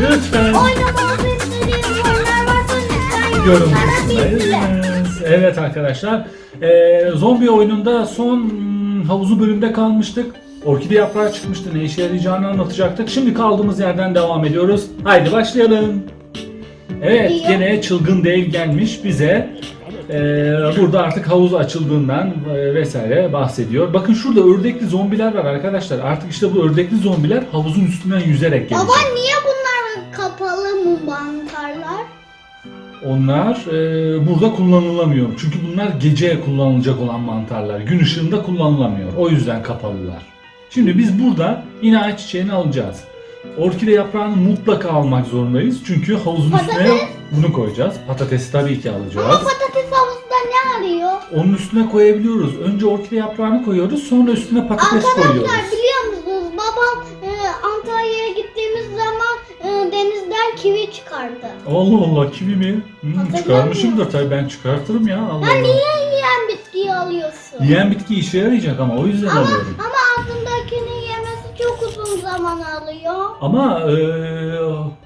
Lütfen. Oynamamızı istediğiniz oyunlar varsa lütfen Yorum yorumlara bildirin. Evet arkadaşlar. Ee, zombi oyununda son hmm, havuzu bölümde kalmıştık. Orkide yaprağı çıkmıştı. Ne işe yarayacağını anlatacaktık. Şimdi kaldığımız yerden devam ediyoruz. Haydi başlayalım. Evet Diyor. gene çılgın dev gelmiş bize. Ee, burada artık havuz açıldığından e, vesaire bahsediyor. Bakın şurada ördekli zombiler var arkadaşlar. Artık işte bu ördekli zombiler havuzun üstünden yüzerek gelecek. Baba niye kapalı mı mantarlar? Onlar e, burada kullanılamıyor. Çünkü bunlar gece kullanılacak olan mantarlar. Gün ışığında kullanılamıyor. O yüzden kapalılar. Şimdi biz burada yine ayçiçeğini alacağız. Orkide yaprağını mutlaka almak zorundayız. Çünkü havuzun üstüne Patates? bunu koyacağız. Patatesi tabii ki Ama alacağız. patates havuzda ne arıyor? Onun üstüne koyabiliyoruz. Önce orkide yaprağını koyuyoruz. Sonra üstüne patates koyuyoruz. Arkadaşlar biliyor kivi çıkardı. Allah Allah kivi mi? Hmm, Hatırlamıyorum. çıkarmışımdır tabii ben çıkartırım ya. Allah Ya Allah. niye yiyen bitkiyi alıyorsun? Yiyen bitki işe yarayacak ama o yüzden Ama, alıyorum. ama altındakini yemesi çok uzun zaman alıyor. Ama e,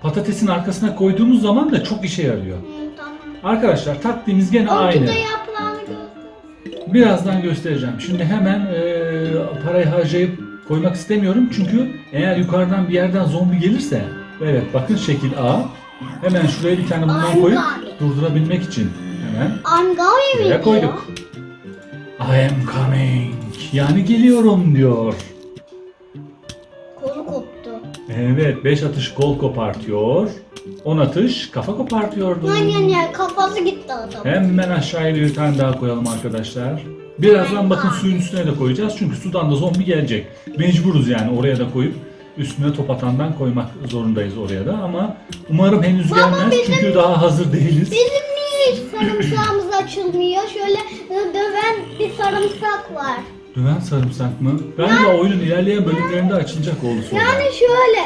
patatesin arkasına koyduğumuz zaman da çok işe yarıyor. Hı, tamam. Arkadaşlar taktiğimiz gene aynı. Orkide yaprağını göster. Birazdan göstereceğim. Şimdi hemen e, parayı harcayıp koymak istemiyorum. Çünkü eğer yukarıdan bir yerden zombi gelirse evet bakın şekil A. Hemen şuraya bir tane bundan koyup durdurabilmek için hemen Angavi mi buraya koyduk. I am coming. Yani geliyorum diyor. Kolu koptu. Evet 5 atış kol kopartıyor. 10 atış kafa kopartıyordu. Yan yan yan kafası gitti adam. Hemen aşağıya bir tane daha koyalım arkadaşlar. Birazdan bakın suyun üstüne de koyacağız çünkü sudan da zombi gelecek. Mecburuz yani oraya da koyup üstüne top atandan koymak zorundayız oraya da ama umarım henüz Baba, gelmez bizim- çünkü daha hazır değiliz. Bizim niye hiç sarımsağımız açılmıyor? Şöyle e, döven bir sarımsak var. Düven sarımsak mı? Galiba oyunun ilerleyen bölümlerinde açılacak oldu sonra. Yani şöyle,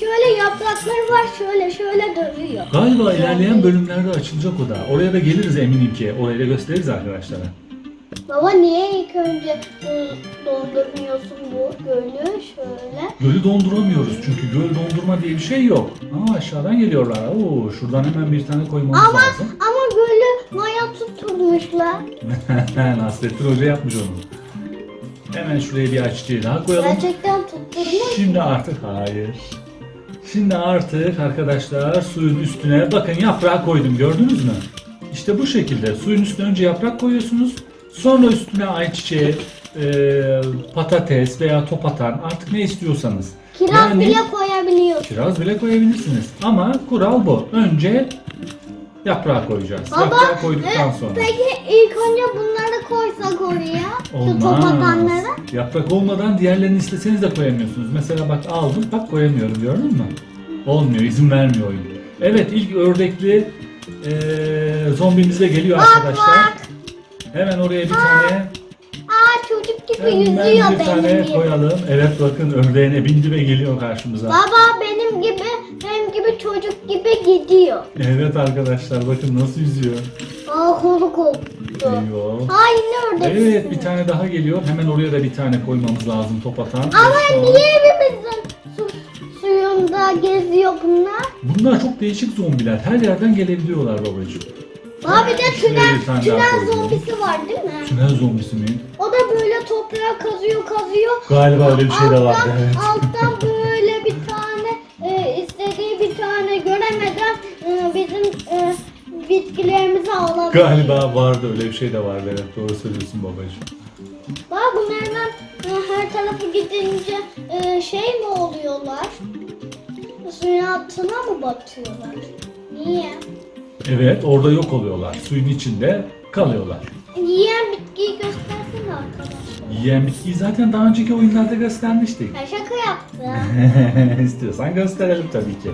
şöyle yaprakları var şöyle şöyle dövüyor. Galiba ilerleyen bölümlerde açılacak o da. Oraya da geliriz eminim ki. Orayı da gösteririz arkadaşlara. Baba niye ilk önce e, dondurmuyorsun bu gölü şöyle? Gölü donduramıyoruz çünkü göl dondurma diye bir şey yok. Ama aşağıdan geliyorlar. Oo, şuradan hemen bir tane koymamız Ama lazım. ama gölü maya tutturmuşlar. Nasrettin Hoca yapmış onu. Hemen şuraya bir açıcıyı daha koyalım. Gerçekten tutturmuş. Şimdi artık hayır. Şimdi artık arkadaşlar suyun üstüne bakın yaprağı koydum gördünüz mü? İşte bu şekilde suyun üstüne önce yaprak koyuyorsunuz. Sonra üstüne ayçiçeği, e, patates veya top atan artık ne istiyorsanız. Kiraz Yani- bile koyabiliyor. Kiraz bile koyabilirsiniz. Ama kural bu. Önce yaprağı koyacağız. Baba, yaprağı koyduktan e, sonra. Peki ilk önce bunları koysak oraya. Şu Olmaz. atanları. Yaprak olmadan diğerlerini isteseniz de koyamıyorsunuz. Mesela bak aldım bak koyamıyorum gördün mü? Olmuyor izin vermiyor oyun. Evet ilk ördekli eee zombimiz de geliyor arkadaşlar. Hemen oraya bir tane Aa çocuk gibi hemen yüzüyor bir benim tane gibi. koyalım. Evet bakın ördeğine bindi ve geliyor karşımıza. Baba benim gibi benim gibi çocuk gibi gidiyor. Evet arkadaşlar bakın nasıl yüzüyor. Aa kolu koptu. Eyvah. Aa yine orada. Evet bir tane daha geliyor. Hemen oraya da bir tane koymamız lazım top atan. Ama niye evimizin su, suyunda geziyor bunlar? Bunlar çok değişik zombiler. Her yerden gelebiliyorlar babacığım. Aa bir de Şuraya tünel, bir tane daha tünel zombisi var değil mi? Tünel zombisi mi? O da böyle toprağa kazıyor kazıyor. Galiba öyle bir şey de vardı Alttan- evet. Alttan böyle bir tane e, istediği bir tane göremeden e, bizim e, bitkilerimizi alabiliyor. Galiba vardı öyle bir şey de vardı evet doğru söylüyorsun babacığım. Bak bunlardan e, her tarafı gidince e, şey mi oluyorlar? Suyun altına mı batıyorlar? Niye? Evet orada yok oluyorlar. Suyun içinde kalıyorlar. Yiyen bitkiyi göstersene arkadaşlar. Yiyen bitkiyi zaten daha önceki oyunlarda göstermiştik. Ya şaka yaptım. İstiyorsan gösterelim tabii ki.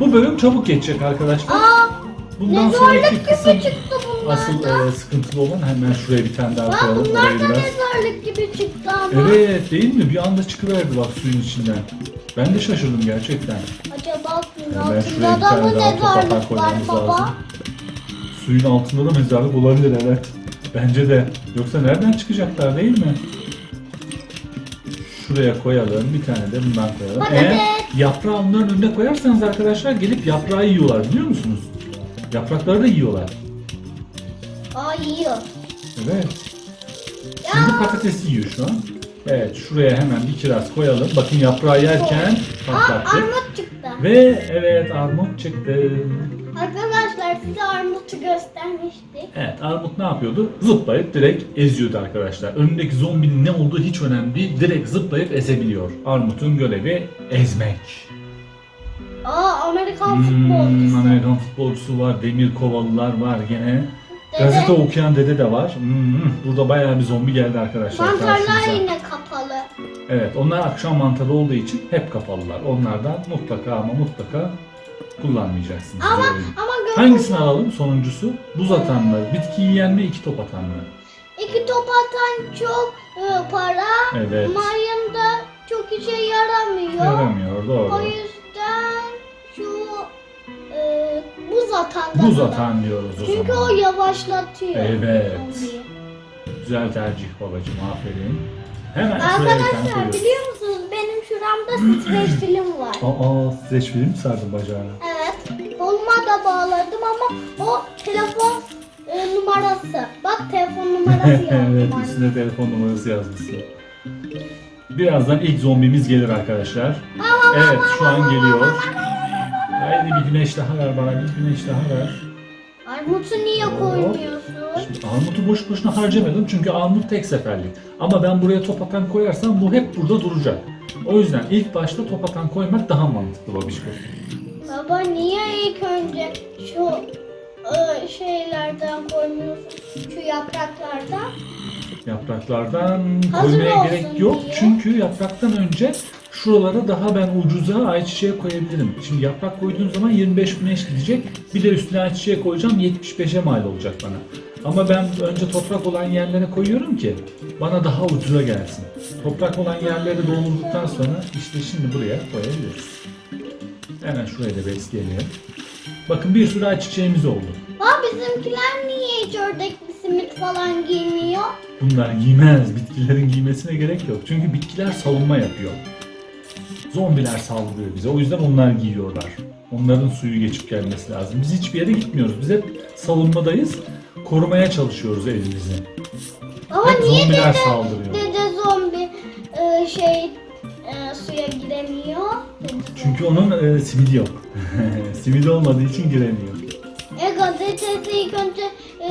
Bu bölüm çabuk geçecek arkadaşlar. Aa Bundan ne sonraki zorluk kısım gibi çıktı asıl e, sıkıntılı olan hemen şuraya bir tane daha Bak koyalım. bunlar Orayı da biraz. ne zorluk gibi çıktı ama. Evet değil mi? Bir anda çıkıverdi bak suyun içinden. Ben de şaşırdım gerçekten. Acaba suyun Hemen şuraya altında bir da mı tane daha mezarlık var koymamız baba? lazım. Suyun altında da mezarlık olabilir evet. Bence de. Yoksa nereden çıkacaklar değil mi? Şuraya koyalım. Bir tane de bundan koyalım. Patates. Eğer yaprağı onların önüne koyarsanız arkadaşlar gelip yaprağı yiyorlar biliyor musunuz? Yaprakları da yiyorlar. Aa yiyor. Evet. Şimdi patatesi yiyor şu an. Evet şuraya hemen bir kiraz koyalım. Bakın yaprağı yerken Aa patlattık. armut çıktı. Ve evet armut çıktı. Arkadaşlar size armutu göstermiştik. Evet armut ne yapıyordu? Zıplayıp direkt eziyordu arkadaşlar. Önündeki zombinin ne olduğu hiç önemli değil. Direkt zıplayıp ezebiliyor. Armut'un görevi ezmek. Aa Amerikan Hmm, futbolcusu. Amerikan futbolcusu var, demir kovalılar var gene. Gazete okuyan dede de var. Hmm, burada bayağı bir zombi geldi arkadaşlar Mantarlar karşımıza. yine kapalı. Evet onlar akşam mantarı olduğu için hep kapalılar. Onlardan mutlaka ama mutlaka kullanmayacaksınız. Ama ama Hangisini alalım sonuncusu? Buz atan mı? Bitki yiyen mi? iki top atan mı? İki top atan çok e, para. Evet. Mayın da çok işe yaramıyor. Yaramıyor doğru. O yüzden atan Buz atan diyoruz o Çünkü zaman. o yavaşlatıyor. Evet. zombiyi. Güzel tercih babacığım aferin. Hemen Arkadaşlar koyuyoruz. biliyor musunuz benim şuramda streç film var. Aa streç film mi sardın bacağına? Evet. Koluma da bağladım ama o telefon e, numarası. Bak telefon numarası yazdım. evet anne. üstüne telefon numarası yazmışsın. Birazdan ilk zombimiz gelir arkadaşlar. Evet şu an geliyor. Haydi bir güneş daha ver bana bir güneş daha ver. Armutu niye koymuyorsun? Şimdi armutu boş boşuna harcamadım çünkü armut tek seferlik. Ama ben buraya top atan koyarsam bu hep burada duracak. O yüzden ilk başta top atan koymak daha mantıklı babişko. Baba niye ilk önce şu e, şeylerden koymuyorsun? Şu yapraklardan. Yapraklardan Hazır koymaya olsun gerek yok diye. çünkü yapraktan önce şuralara daha ben ucuza ayçiçeği koyabilirim. Şimdi yaprak koyduğum zaman 25 güneş gidecek. Bir de üstüne ayçiçeği koyacağım 75'e mal olacak bana. Ama ben önce toprak olan yerlere koyuyorum ki bana daha ucuza gelsin. Toprak olan yerleri doldurduktan sonra işte şimdi buraya koyabiliriz. Hemen şurayı da besleyelim. Bakın bir sürü ayçiçeğimiz oldu. Baba bizimkiler niye hiç ördek simit falan giymiyor? Bunlar giymez. Bitkilerin giymesine gerek yok. Çünkü bitkiler savunma yapıyor. Zombiler saldırıyor bize. O yüzden onlar giyiyorlar. Onların suyu geçip gelmesi lazım. Biz hiçbir yere gitmiyoruz. Biz hep savunmadayız. Korumaya çalışıyoruz evimizi. Baba Hep niye dede, saldırıyor. dede zombi e, şey e, suya giremiyor? Çünkü onun e, simidi yok. simidi olmadığı için giremiyor. E gazetesi ilk önce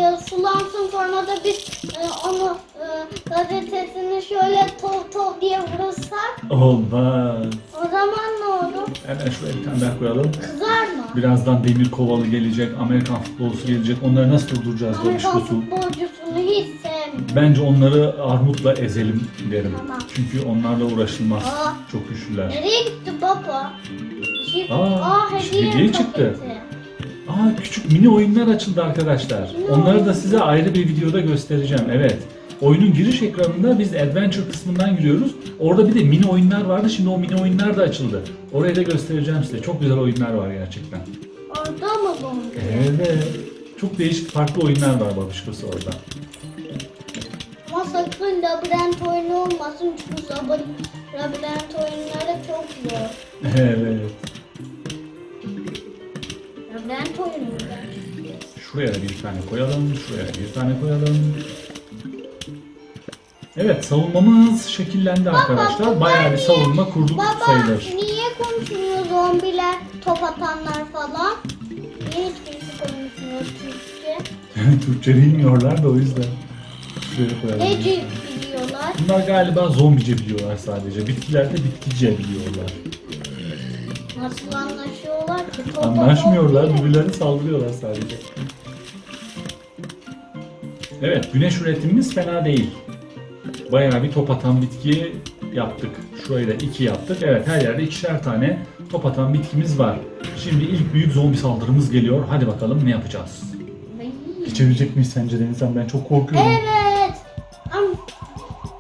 e, sulansın sonra da biz e, onu e, gazetesini şöyle tov tov diye vurursak Olmaz. o zaman ne olur? Hemen şuraya bir tane daha koyalım. Kızar mı? Birazdan demir kovalı gelecek, Amerikan futbolcusu gelecek. Onları nasıl durduracağız Amerikan babişkosu? futbolcusunu hiç sevmiyorum. Bence onları armutla ezelim derim. Tamam. Çünkü onlarla uğraşılmaz. Aa. Çok güçlüler. Nereye gitti baba? Şey, aa hediye, hediye çıktı. paketi. Aa küçük mini oyunlar açıldı arkadaşlar. Onları da size ayrı bir videoda göstereceğim. Evet. Oyunun giriş ekranında biz adventure kısmından giriyoruz. Orada bir de mini oyunlar vardı. Şimdi o mini oyunlar da açıldı. Orayı da göstereceğim size. Çok güzel oyunlar var gerçekten. Orada mı zombi? Evet. Çok değişik farklı oyunlar var babişkosu orada. Ama sakın labirent oyunu olmasın çünkü labirent oyunları çok zor. Evet. Labirent oyunu. Şuraya da bir tane koyalım, şuraya bir tane koyalım. Evet, savunmamız şekillendi arkadaşlar. bunlar Bayağı bir savunma kurduk Baba sayılır. niye konuşmuyor zombiler, top atanlar falan? Niye hiçbirisi konuşmuyor Türkçe? Türkçe bilmiyorlar da o yüzden. Şuraya koyalım. Nece biliyorlar? Bunlar galiba zombice biliyorlar sadece. Bitkiler de bitkice biliyorlar. Nasıl anlaşıyorlar ki? Top Anlaşmıyorlar, birbirlerine saldırıyorlar sadece. Evet, güneş üretimimiz fena değil. Bayağı bir top atan bitki yaptık. Şurayı da iki yaptık. Evet, her yerde ikişer tane top atan bitkimiz var. Şimdi ilk büyük zombi saldırımız geliyor. Hadi bakalım ne yapacağız? Geçebilecek miyiz sence Denizhan? Ben çok korkuyorum. Evet. Am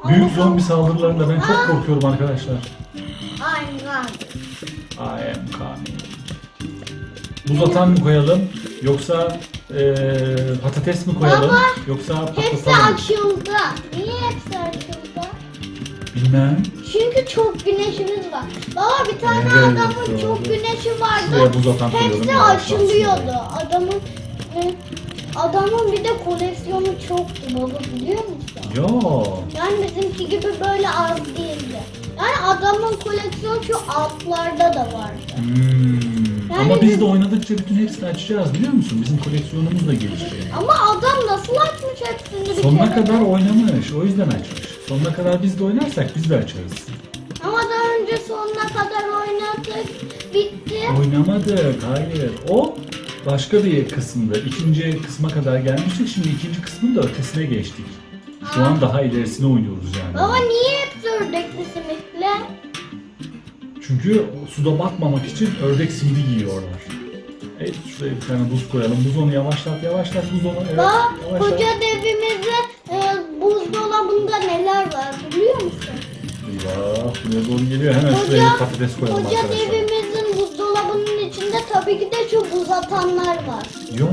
Büyük zombi saldırılarında ben çok korkuyorum arkadaşlar. Ay Am coming. Buz atan mı koyalım? Yoksa eee, patates mi koyalım? Baba, Yoksa Hepsi patlatalım mı? açıldı. Niye hepsi açıldı? Bilmem. Çünkü çok güneşimiz var. Baba bir tane Evet, adamın doğru. çok güneşi vardı. Şuraya buz atan koyalım, Hepsi yavaşlatsın açılıyordu. Adamın e, adamın bir de koleksiyonu çoktu baba biliyor musun? Yo. Yani bizimki gibi böyle az değildi. Yani adamın koleksiyonu şu altlarda da vardı. Hmm. Yani Ama biz de oynadıkça bütün hepsini açacağız biliyor musun? Bizim koleksiyonumuz da gelişecek. Ama adam nasıl açmış hepsini bir Sonuna kere? kadar oynamış. O yüzden açmış. Sonuna kadar biz de oynarsak biz de açarız. Ama daha önce sonuna kadar oynadık. Bitti. Oynamadık. Hayır. O başka bir kısımda. İkinci kısma kadar gelmiştik. Şimdi ikinci kısmın da ötesine geçtik. Şu an daha ilerisine oynuyoruz yani. Baba niye hepsi ördekli simitli? Çünkü suda batmamak için ördek simidi giyiyorlar. Evet şuraya bir tane buz koyalım. Buz onu yavaşlat yavaşlat buz onu. Evet, Bak yavaşlat. koca devimizde e, buzdolabında neler var biliyor musun? Eyvah buraya doğru geliyor. Hemen şuraya bir Koca, patates koyalım koca arkadaşlar. devimizin buzdolabının içinde tabii ki de şu buz atanlar var. Yo.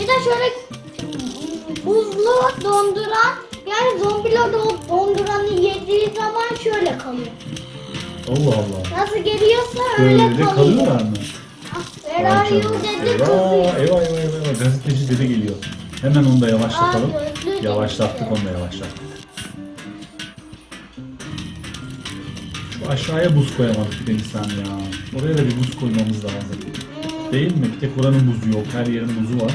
Bir de şöyle buzlu donduran yani zombiler o donduranı yediği zaman şöyle kalıyor. Allah Allah. Nasıl geliyorsa öyle Böyle kalıyor. kalıyorlar mı? Ah, Where are you dedi Eyvah, kızıyor. eyvah, eyvah, eyvah. Gazeteci dede geliyor. Hemen onu da yavaşlatalım. Aa, gözlüğü de Yavaşlattık onu da yavaşlattık. Şu aşağıya buz koyamadık bir de Nisan ya. Oraya da bir buz koymamız lazım. Hmm, Değil mi? Bir tek buranın buzu yok. Her yerin buzu var.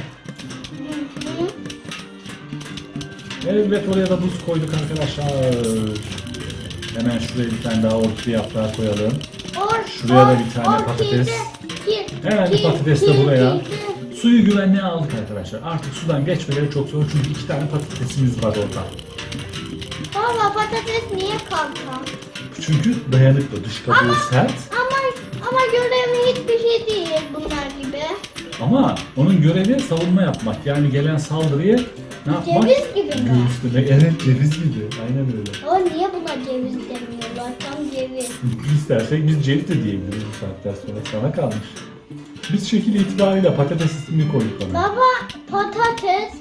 Evet oraya da buz koyduk arkadaşlar. Hemen şuraya bir tane daha orta yaprağı koyalım. Or, Şuraya da bir tane orkide, patates. Hemen bir patates de buraya. Suyu güvenliğe aldık arkadaşlar. Artık sudan geçmeleri çok zor çünkü iki tane patatesimiz var orada. Baba patates niye kalkan? Çünkü dayanıklı, dış kabuğu sert Ama ama görevi hiçbir şey değil bunlar gibi. ama onun görevi savunma yapmak. Yani gelen saldırıyı ne yapmak? Ceviz gibi mi? Göğüslemek. Evet ceviz gibi. Aynen öyle. Ama niye buna ceviz demiyorlar? Tam ceviz. İstersek biz ceviz de diyebiliriz bu saatten sonra. Sana kalmış. Biz şekil itibariyle patates ismini koyduk ona. Baba patates,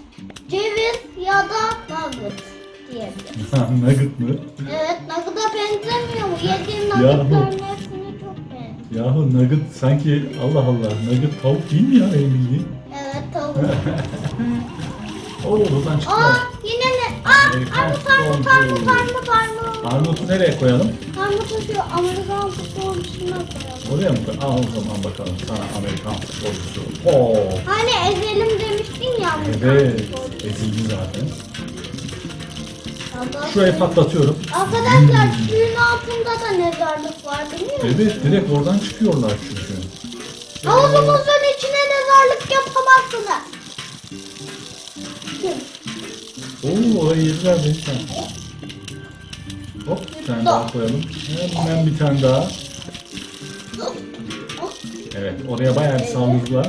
ceviz ya da nugget diyebiliriz. Nugget mı? Evet nugget'a benzemiyor mu? Yediğim nuggetların hepsine çok benziyor. Yahu nugget sanki Allah Allah nugget tavuk değil mi ya benim bildiğin? Evet tavuk. Oo buradan çıktı. Aa yine ne? Aa armut armut futbolcu. armut armut armut. Armut'u nereye koyalım? Armutu şu Amerikan futbolcusuna koyalım. Oraya mı koyalım? Aa o zaman bakalım sana Amerikan futbolcusu. Oo. Hani ezelim demiştin ya Amerikan Evet. futbolcusu. Ezildi zaten. Şurayı patlatıyorum. Arkadaşlar suyun altında da mezarlık var biliyor musun? Evet direkt oradan çıkıyorlar çünkü. Havuzumuzun içine mezarlık yapamazsınız. Oo orayı yediler beni sen. Hop bir tane daha koyalım. Hemen bir tane daha. Evet oraya bayağı bir saldırdılar.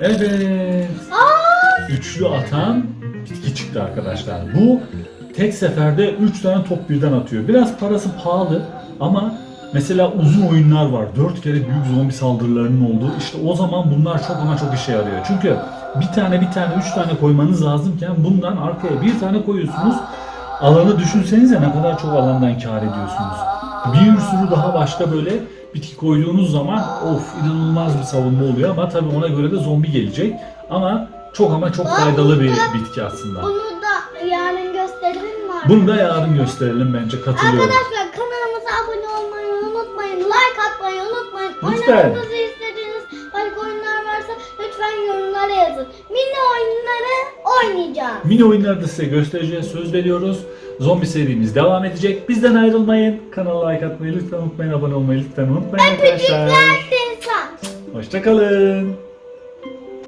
Evet. Üçlü atan bitki çıktı arkadaşlar. Bu tek seferde 3 tane top birden atıyor. Biraz parası pahalı ama mesela uzun oyunlar var. 4 kere büyük zombi saldırılarının olduğu. İşte o zaman bunlar çok ama çok işe yarıyor. Çünkü bir tane bir tane 3 tane koymanız lazımken bundan arkaya bir tane koyuyorsunuz. Alanı düşünsenize ne kadar çok alandan kar ediyorsunuz. Bir sürü daha başka böyle bitki koyduğunuz zaman of inanılmaz bir savunma oluyor ama tabii ona göre de zombi gelecek. Ama çok ama çok faydalı bir bitki aslında. bunu da yarın gösterelim mi? Bunu da yarın gösterelim bence katılıyorum. Arkadaşlar kanalımıza abone olmayı unutmayın. Like atmayı unutmayın. Lütfen. Oynamamızı istediğiniz yazın. Mini oyunları oynayacağız. Mini oyunları da size göstereceğiz söz veriyoruz. Zombi serimiz devam edecek. Bizden ayrılmayın. Kanala like atmayı lütfen unutmayın. Abone olmayı lütfen unutmayın arkadaşlar. Küçükler de insan. Hoşçakalın.